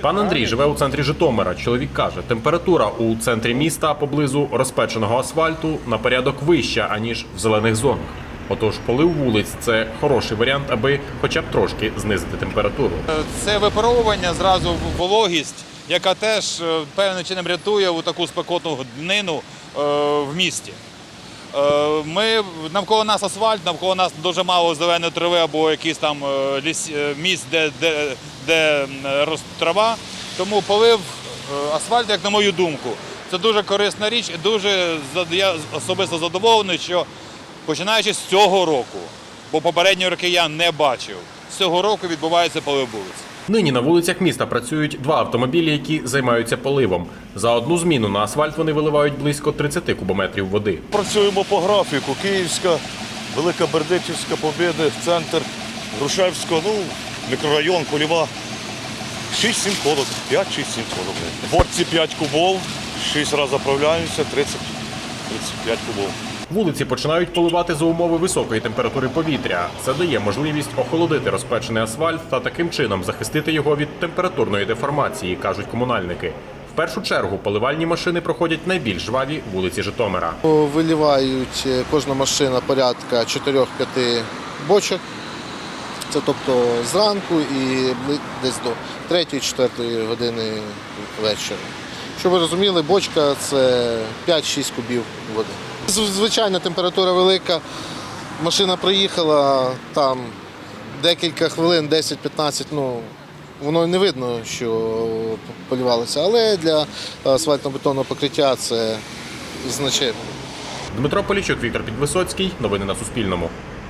Пан Андрій живе у центрі Житомира. Чоловік каже, температура у центрі міста поблизу розпеченого асфальту на порядок вища аніж в зелених зонах. Отож, полив вулиць це хороший варіант, аби хоча б трошки знизити температуру. Це випаровування, зразу вологість, яка теж е, певним чином рятує у таку спекотну днину е, в місті. Е, Ми навколо нас асфальт, навколо нас дуже мало зеленої трави або якийсь там е, ліс, е, місць, де, де, де трава. Тому полив е, асфальт, як на мою думку, це дуже корисна річ. і Дуже я особисто задоволений, що починаючи з цього року, бо попередні роки я не бачив. З цього року відбувається полив вулиць. Нині на вулицях міста працюють два автомобілі, які займаються поливом. За одну зміну на асфальт вони виливають близько 30 кубометрів води. Працюємо по графіку. Київська, Велика Бердичівська, Побєди, центр, Грушевського, ну, мікрорайон, Кулєва. 6-7 ходок, 5-6-7 ходок. В борці 5 кубов, 6 разів заправляємося, 30 35 кубов. Вулиці починають поливати за умови високої температури повітря. Це дає можливість охолодити розпечений асфальт та таким чином захистити його від температурної деформації, кажуть комунальники. В першу чергу поливальні машини проходять найбільш жваві вулиці Житомира. Вилівають е, кожна машина порядка 4-5 бочок. Це тобто зранку і десь до 3-4 години вечора. Щоб ви розуміли, бочка це 5-6 кубів води. Зв- Звичайна температура велика. Машина проїхала там декілька хвилин, 10-15, ну воно не видно, що полювалося, але для асфальтно-бетонного покриття це значимо. Дмитро Полічук, Віктор Підвисоцький. Новини на Суспільному.